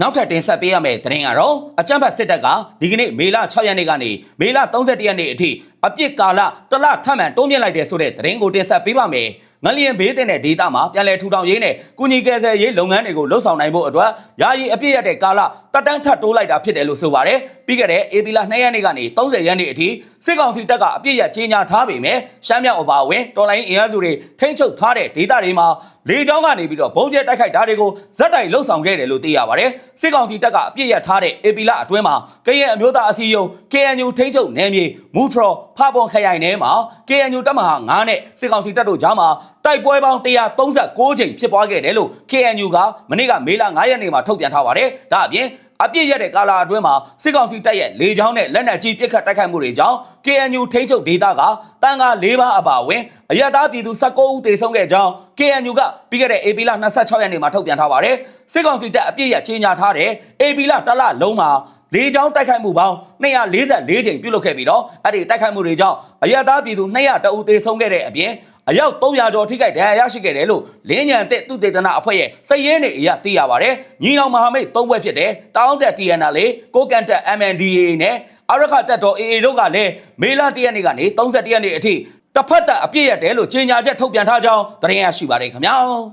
နောက်ထပ်တင်ဆက်ပေးရမယ့်သတင်းကတော့အကြမ်းဖက်စစ်တပ်ကဒီကနေ့မေလ6ရက်နေ့ကနေမေလ31ရက်နေ့အထိ အပြစ်ကာလတစ်လထပ်မံတိုးမြင့်လိုက်တဲ့ဆိုတဲ့သတင်းကိုတင်ဆက်ပေးပါမယ်။ငလျင်ဘေးတင်တဲ့ဒေသမှာပြည်လဲထူထောင်ရေးနဲ့ကုညီကယ်ဆယ်ရေးလုပ်ငန်းတွေကိုလှုပ်ဆောင်နိုင်ဖို့အတွက်ယာယီအပြည့်ရတဲ့ကာလတက်တန်းထပ်တိုးလိုက်တာဖြစ်တယ်လို့ဆိုပါတယ်။ပြီးခဲ့တဲ့ဧပြီလ2ရက်နေ့ကနေ30ရက်နေ့အထိစစ်ကောင်စီတပ်ကအပြည့်ရကြီးညာထားပေမဲ့ရှမ်းမြောက်အပါအဝင်တော်လိုင်းအင်အားစုတွေထိန်းချုပ်ထားတဲ့ဒေသတွေမှာလေကြောင်းကနေပြီးတော့ဘုံကျဲတိုက်ခိုက်တာတွေကိုဇက်တိုင်လှုပ်ဆောင်ခဲ့တယ်လို့သိရပါတယ်။စစ်ကောင်စီတပ်ကအပြည့်ရထားတဲ့ဧပြီလအတွင်းမှာကရင်အမျိုးသားအစည်းအရုံး KNU ထိန်းချုပ်နယ်မြေမူထရောဖပွန်ခရိုင်ထဲမှာ KNU တပ်မဟာ9နဲ့စစ်ကောင်စီတပ်တို့ကြားမှာတိုက်ပွဲပေါင်း136ကြိမ်ဖြစ်ပွားခဲ့တယ်လို့ KNU ကမနေ့ကမေလ9ရက်နေ့မှာထုတ်ပြန်ထားပါတယ်။ဒါအပြင်အပြည့်ရတဲ့ကာလာအတွင်းမှာစစ်ကောင်စီတပ်ရဲ့လေကြောင်းနဲ့လက်နက်ကြီးပစ်ခတ်တိုက်ခိုက်မှုတွေကြောင့် KNU ထိန်းချုပ်ဒေသကတန်ခါ၄ပါးအပါအဝင်အရသားပြည်သူ19ဦးသေဆုံးခဲ့ကြောင်း KNU ကပြီးခဲ့တဲ့ AP လ26ရက်နေ့မှာထုတ်ပြန်ထားပါတယ်စစ်ကောင်စီတပ်အပြည့်ရကြီးညာထားတဲ့ AP လတစ်လလုံးမှာ လေကြောင်းတိုက်ခိုက်မှုပေါင်း244ကြိမ်ပြုလုပ်ခဲ့ပြီးတော့အဲ့ဒီတိုက်ခိုက်မှုတွေကြောင့်အရသားပြည်သူ200တအူသေဆုံးခဲ့တဲ့အပြင်အယောက်300ကျော်ထိခိုက်ဒဏ်ရာရရှိခဲ့တယ်လို့လင်းညံတဲ့သူတေသနာအဖွဲ့ရဲ့စည်ရင်းတွေအရသိရပါတယ်။ညီနောင်မဟာမိတ်၃ဘွဲ့ဖြစ်တဲ့တောင်းတက် TNL ကိုကန်တက် MNDAA နဲ့အရခတက်တော် AA တို့ကလည်းမေလ၁ရက်နေ့ကနေ31ရက်နေ့အထိတစ်ဖက်သက်အပြည့်ရတယ်လို့ကြေညာချက်ထုတ်ပြန်ထားကြောင်းသတင်းရရှိပါတယ်ခင်ဗျာ။